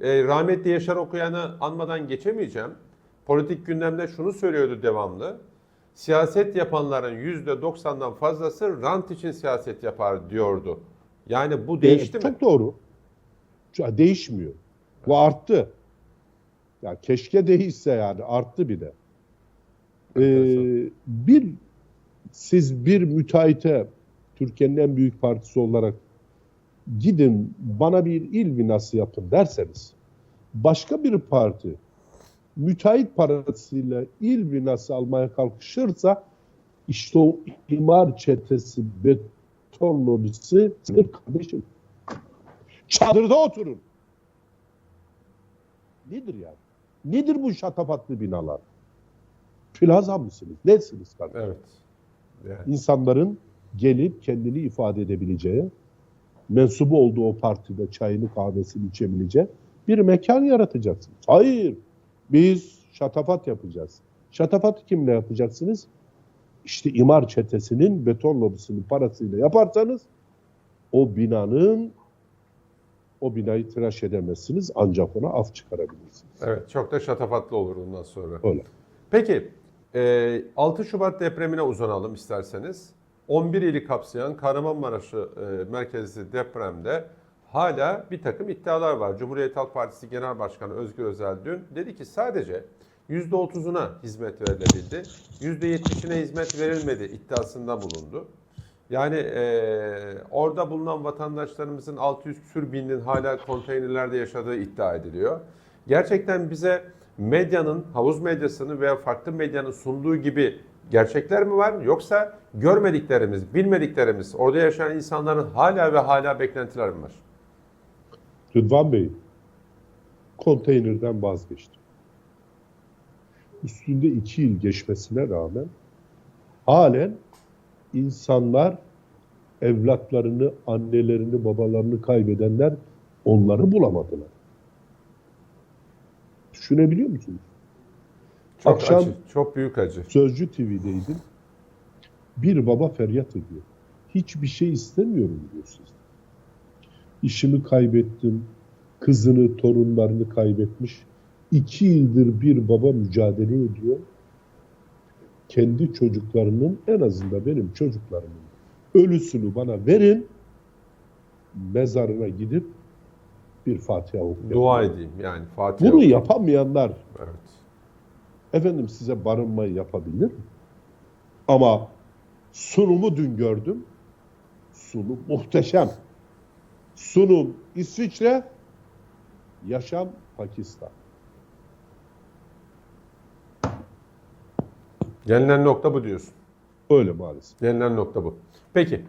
e, rahmetli Yaşar Okuyan'ı anmadan geçemeyeceğim. Politik gündemde şunu söylüyordu devamlı. Siyaset yapanların %90'dan fazlası rant için siyaset yapar diyordu. Yani bu değişti Evet, mi? Çok doğru. Değişmiyor. Bu arttı. Ya keşke değişse yani arttı bir de. Ee, bir siz bir müteahhite Türkiye'nin en büyük partisi olarak gidin bana bir il binası yapın derseniz başka bir parti müteahhit parasıyla il binası almaya kalkışırsa işte o imar çetesi beton lobisi sınır kardeşim. Çadırda oturun. Nedir yani? Nedir bu şatafatlı binalar? Plaza mısınız? Nesiniz kardeşim? Evet. Yani. İnsanların gelip kendini ifade edebileceği, mensubu olduğu o partide çayını kahvesini içebileceği bir mekan yaratacaksınız. Hayır, biz şatafat yapacağız. Şatafatı kimle yapacaksınız? İşte imar çetesinin beton lobisinin parasıyla yaparsanız o binanın o binayı tıraş edemezsiniz ancak ona af çıkarabilirsiniz. Evet, çok da şatafatlı olur ondan sonra. Öyle. Peki, e, 6 Şubat depremine uzanalım isterseniz. 11 ili kapsayan Kahramanmaraş'ı e, merkezli depremde hala bir takım iddialar var. Cumhuriyet Halk Partisi Genel Başkanı Özgür Özel dün dedi ki sadece %30'una hizmet verilebildi, %70'ine hizmet verilmedi iddiasında bulundu. Yani e, orada bulunan vatandaşlarımızın 600 küsür binin hala konteynerlerde yaşadığı iddia ediliyor. Gerçekten bize medyanın, havuz medyasının veya farklı medyanın sunduğu gibi gerçekler mi var? Yoksa görmediklerimiz, bilmediklerimiz, orada yaşayan insanların hala ve hala beklentiler mi var? Rıdvan Bey, konteynerden vazgeçtim. Üstünde iki yıl geçmesine rağmen halen insanlar evlatlarını, annelerini, babalarını kaybedenler onları bulamadılar. Düşünebiliyor musunuz? Çok Akşam- acı, çok büyük acı. Sözcü TV'deydim. Bir baba feryat ediyor. Hiçbir şey istemiyorum diyor sizden. İşimi kaybettim. Kızını, torunlarını kaybetmiş. İki yıldır bir baba mücadele ediyor. Kendi çocuklarının en azından benim çocuklarımın ölüsünü bana verin. Mezarına gidip bir Fatiha okuyalım. Dua edeyim yani Fatiha. Bunu okuyayım. yapamayanlar Evet. Efendim size barınmayı yapabilir. Ama sunumu dün gördüm. Sunum muhteşem. Sunum İsviçre, yaşam Pakistan. Gelinen nokta bu diyorsun. Öyle maalesef. Gelinen nokta bu. Peki,